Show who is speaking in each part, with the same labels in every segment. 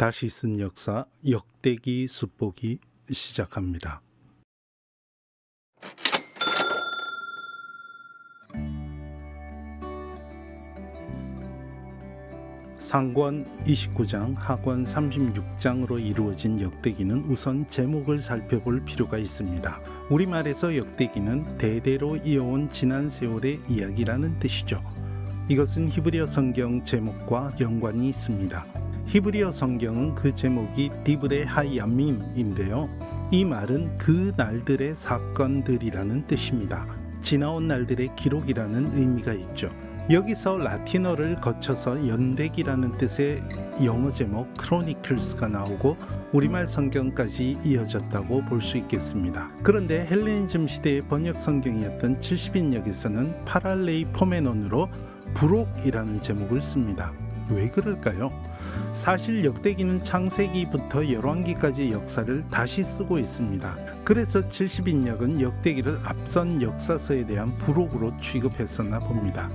Speaker 1: 다시 쓴 역사 역대기 숲보기 시작합니다. 상권 29장, 하권 36장으로 이루어진 역대기는 우선 제목을 살펴볼 필요가 있습니다. 우리말에서 역대기는 대대로 이어온 지난 세월의 이야기라는 뜻이죠. 이것은 히브리어 성경 제목과 연관이 있습니다. 히브리어 성경은 그 제목이 디브레 하야밈인데요. 이 말은 그 날들의 사건들이라는 뜻입니다. 지나온 날들의 기록이라는 의미가 있죠. 여기서 라틴어를 거쳐서 연대기라는 뜻의 영어 제목 크로니클스가 나오고 우리말 성경까지 이어졌다고 볼 수 있겠습니다. 그런데 헬레니즘 시대의 번역 성경이었던 70인역에서는 파랄레이 포메논으로 부록이라는 제목을 씁니다. 왜 그럴까요? 사실 역대기는 창세기부터 열왕기까지의 역사를 다시 쓰고 있습니다. 그래서 70인역은 역대기를 앞선 역사서에 대한 부록으로 취급했었나 봅니다.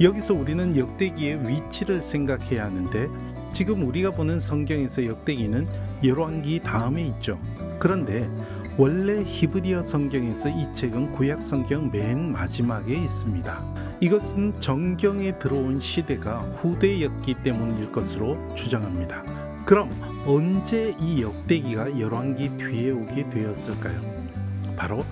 Speaker 1: 여기서 우리는 역대기의 위치를 생각해야 하는데 지금 우리가 보는 성경에서 역대기는 열왕기 다음에 있죠. 그런데 원래 히브리어 성경에서 이 책은 구약 성경 맨 마지막에 있습니다. 이것은 정경에 들어온 시대가 후대였기 때문일 것으로 주장합니다. 그럼 언제 이 역대기가 열왕기 뒤에 오게 되었을까요? 바로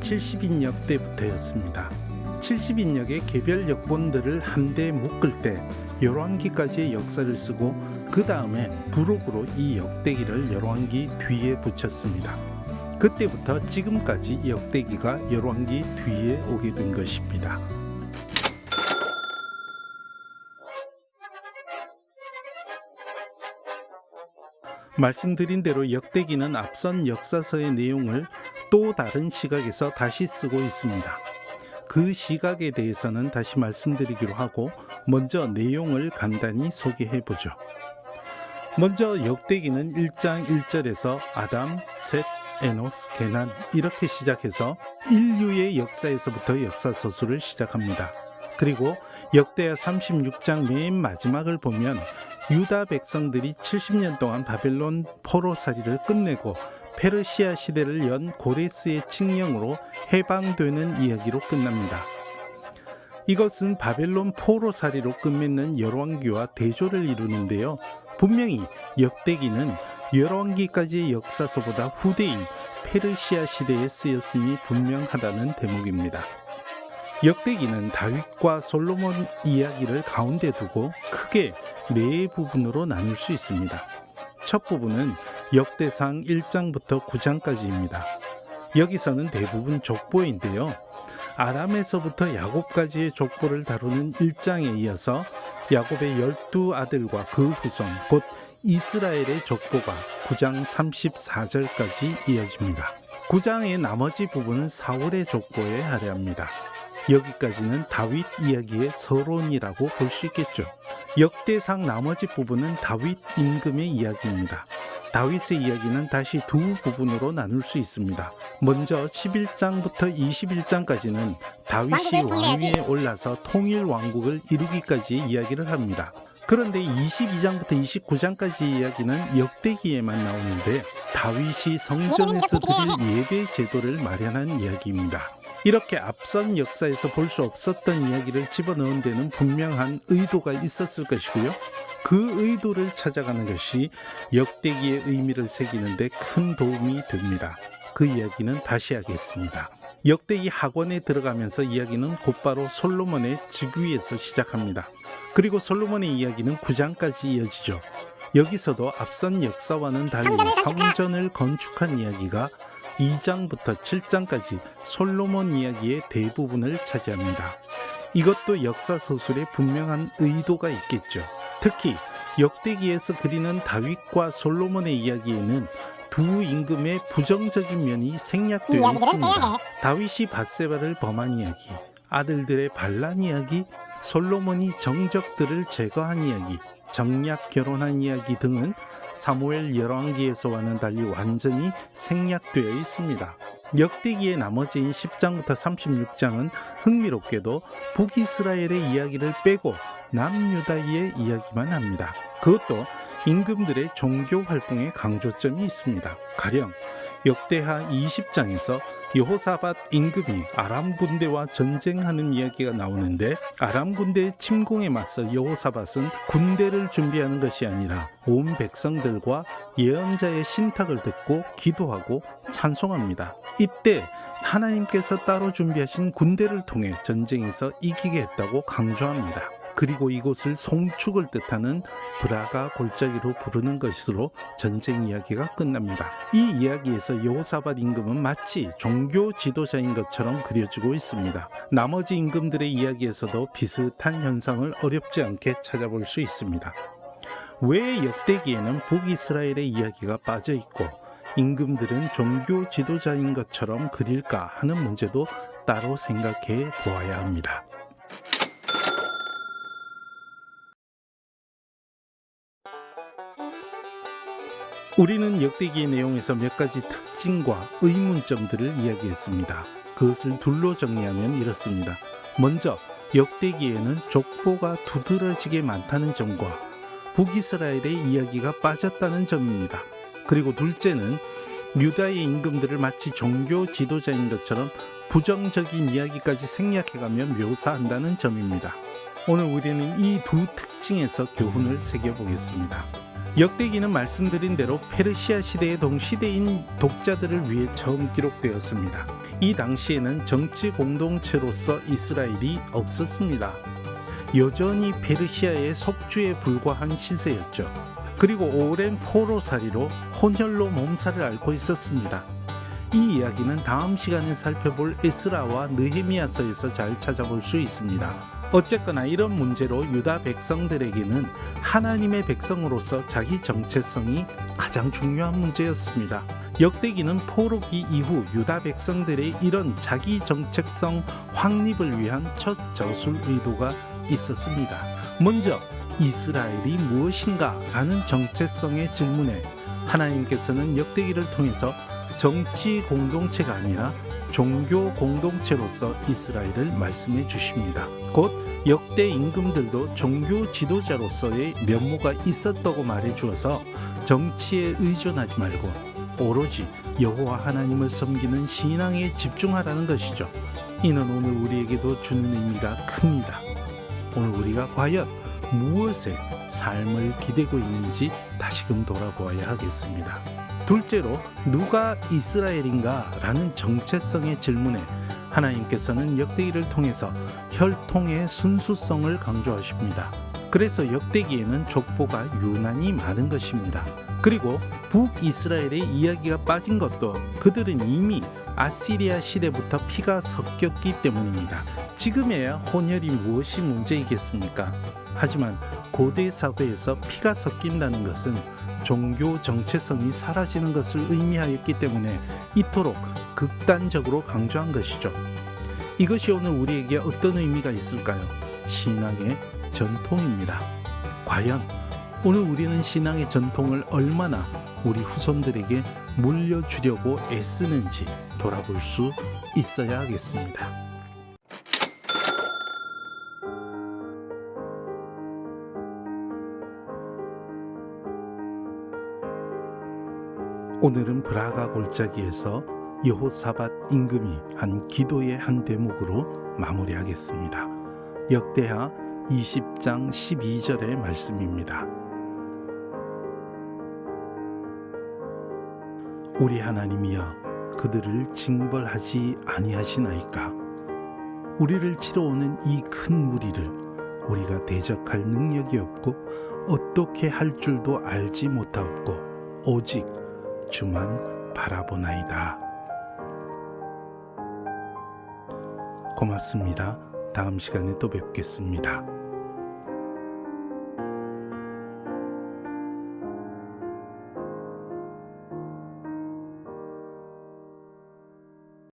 Speaker 1: 70인역 때부터였습니다. 70인역의 개별 역본들을 한데 묶을 때 열왕기까지의 역사를 쓰고 그 다음에 부록으로 이 역대기를 열왕기 뒤에 붙였습니다. 그때부터 지금까지 역대기가 열왕기 뒤에 오게 된 것입니다. 말씀드린 대로 역대기는 앞선 역사서의 내용을 또 다른 시각에서 다시 쓰고 있습니다. 그 시각에 대해서는 다시 말씀드리기로 하고 먼저 내용을 간단히 소개해 보죠. 먼저 역대기는 1장 1절에서 아담, 셋, 에노스, 게난 이렇게 시작해서 인류의 역사에서부터 역사 서술을 시작합니다. 그리고 역대하 36장 맨 마지막을 보면 유다 백성들이 70년 동안 바벨론 포로살이를 끝내고 페르시아 시대를 연 고레스의 칙령으로 해방되는 이야기로 끝납니다. 이것은 바벨론 포로살이로 끝맺는 열왕기와 대조를 이루는데요. 분명히 역대기는 열왕기까지의 역사서보다 후대인 페르시아 시대에 쓰였음이 분명하다는 대목입니다. 역대기는 다윗과 솔로몬 이야기를 가운데 두고 크게 네 부분으로 나눌 수 있습니다. 첫 부분은 역대상 1장부터 9장까지입니다. 여기서는 대부분 족보인데요. 아람에서부터 야곱까지의 족보를 다루는 1장에 이어서 야곱의 열두 아들과 그 후손 곧 이스라엘의 족보가 9장 34절까지 이어집니다. 9장의 나머지 부분은 사울의 족보에 할애합니다. 여기까지는 다윗 이야기의 서론이라고 볼 수 있겠죠. 역대상 나머지 부분은 다윗 임금의 이야기입니다. 다윗의 이야기는 다시 두 부분으로 나눌 수 있습니다. 먼저 11장부터 21장까지는 다윗이 왕위에 올라서 통일 왕국을 이루기까지 이야기를 합니다. 그런데 22장부터 29장까지 이야기는 역대기에만 나오는데 다윗이 성전에서 드릴 예배 제도를 마련한 이야기입니다. 이렇게 앞선 역사에서 볼 수 없었던 이야기를 집어넣은 데는 분명한 의도가 있었을 것이고요. 그 의도를 찾아가는 것이 역대기의 의미를 새기는데 큰 도움이 됩니다. 그 이야기는 다시 하겠습니다. 역대기 학원에 들어가면서 이야기는 곧바로 솔로몬의 즉위에서 시작합니다. 그리고 솔로몬의 이야기는 9장까지 이어지죠. 여기서도 앞선 역사와는 달리 성전을 건축한 이야기가 2장부터 7장까지 솔로몬 이야기의 대부분을 차지합니다. 이것도 역사 소설에 분명한 의도가 있겠죠. 특히 역대기에서 그리는 다윗과 솔로몬의 이야기에는 두 임금의 부정적인 면이 생략되어 있습니다. 다윗이 바세바를 범한 이야기, 아들들의 반란 이야기, 솔로몬이 정적들을 제거한 이야기, 정략 결혼한 이야기 등은 사무엘 열왕기에서와는 달리 완전히 생략되어 있습니다. 역대기의 나머지인 10장부터 36장은 흥미롭게도 북이스라엘의 이야기를 빼고 남유다의 이야기만 합니다. 그것도 임금들의 종교 활동에 강조점이 있습니다. 가령 역대하 20장에서 여호사밧 임금이 아람 군대와 전쟁하는 이야기가 나오는데 아람 군대의 침공에 맞서 여호사밧은 군대를 준비하는 것이 아니라 온 백성들과 예언자의 신탁을 듣고 기도하고 찬송합니다. 이때 하나님께서 따로 준비하신 군대를 통해 전쟁에서 이기게 했다고 강조합니다. 그리고 이곳을 송축을 뜻하는 브라가 골짜기로 부르는 것으로 전쟁 이야기가 끝납니다. 이 이야기에서 여호사밧 임금은 마치 종교 지도자인 것처럼 그려지고 있습니다. 나머지 임금들의 이야기에서도 비슷한 현상을 어렵지 않게 찾아볼 수 있습니다. 왜 역대기에는 북이스라엘의 이야기가 빠져 있고 임금들은 종교 지도자인 것처럼 그릴까 하는 문제도 따로 생각해 보아야 합니다. 우리는 역대기의 내용에서 몇 가지 특징과 의문점들을 이야기했습니다. 그것을 둘로 정리하면 이렇습니다. 먼저 역대기에는 족보가 두드러지게 많다는 점과 북이스라엘의 이야기가 빠졌다는 점입니다. 그리고 둘째는 유다의 임금들을 마치 종교 지도자인 것처럼 부정적인 이야기까지 생략해가며 묘사한다는 점입니다. 오늘 우리는 이 두 특징에서 교훈을 새겨보겠습니다. 역대기는 말씀드린 대로 페르시아 시대의 동시대인 독자들을 위해 처음 기록되었습니다. 이 당시에는 정치 공동체로서 이스라엘이 없었습니다. 여전히 페르시아의 속주에 불과한 시세였죠. 그리고 오랜 포로살이로 혼혈로 몸살을 앓고 있었습니다. 이 이야기는 다음 시간에 살펴볼 에스라와 느헤미야서에서 잘 찾아볼 수 있습니다. 어쨌거나 이런 문제로 유다 백성들에게는 하나님의 백성으로서 자기 정체성이 가장 중요한 문제였습니다. 역대기는 포로기 이후 유다 백성들의 이런 자기 정체성 확립을 위한 첫 저술 의도가 있었습니다. 먼저 이스라엘이 무엇인가 라는 정체성의 질문에 하나님께서는 역대기를 통해서 정치 공동체가 아니라 종교 공동체로서 이스라엘을 말씀해 주십니다. 곧 역대 임금들도 종교 지도자로서의 면모가 있었다고 말해 주어서 정치에 의존하지 말고 오로지 여호와 하나님을 섬기는 신앙에 집중하라는 것이죠. 이는 오늘 우리에게도 주는 의미가 큽니다. 오늘 우리가 과연 무엇에 삶을 기대고 있는지 다시금 돌아보아야 하겠습니다. 둘째로 누가 이스라엘인가 라는 정체성의 질문에 하나님께서는 역대기를 통해서 혈통의 순수성을 강조하십니다. 그래서 역대기에는 족보가 유난히 많은 것입니다. 그리고 북이스라엘의 이야기가 빠진 것도 그들은 이미 아시리아 시대부터 피가 섞였기 때문입니다. 지금에야 혼혈이 무엇이 문제이겠습니까? 하지만 고대 사회에서 피가 섞인다는 것은 종교 정체성이 사라지는 것을 의미하였기 때문에 이토록 극단적으로 강조한 것이죠. 이것이 오늘 우리에게 어떤 의미가 있을까요? 신앙의 전통입니다. 과연 오늘 우리는 신앙의 전통을 얼마나 우리 후손들에게 물려주려고 애쓰는지 돌아볼 수 있어야 하겠습니다. 오늘은 브라가 골짜기에서 여호사밧 임금이 한 기도의 한 대목으로 마무리하겠습니다. 역대하 20장 12절의 말씀입니다. 우리 하나님이여 그들을 징벌하지 아니하시나이까 우리를 치러 오는 이 큰 무리를 우리가 대적할 능력이 없고 어떻게 할 줄도 알지 못하옵고 오직 주만 바라보나이다. 고맙습니다. 다음 시간에 또 뵙겠습니다.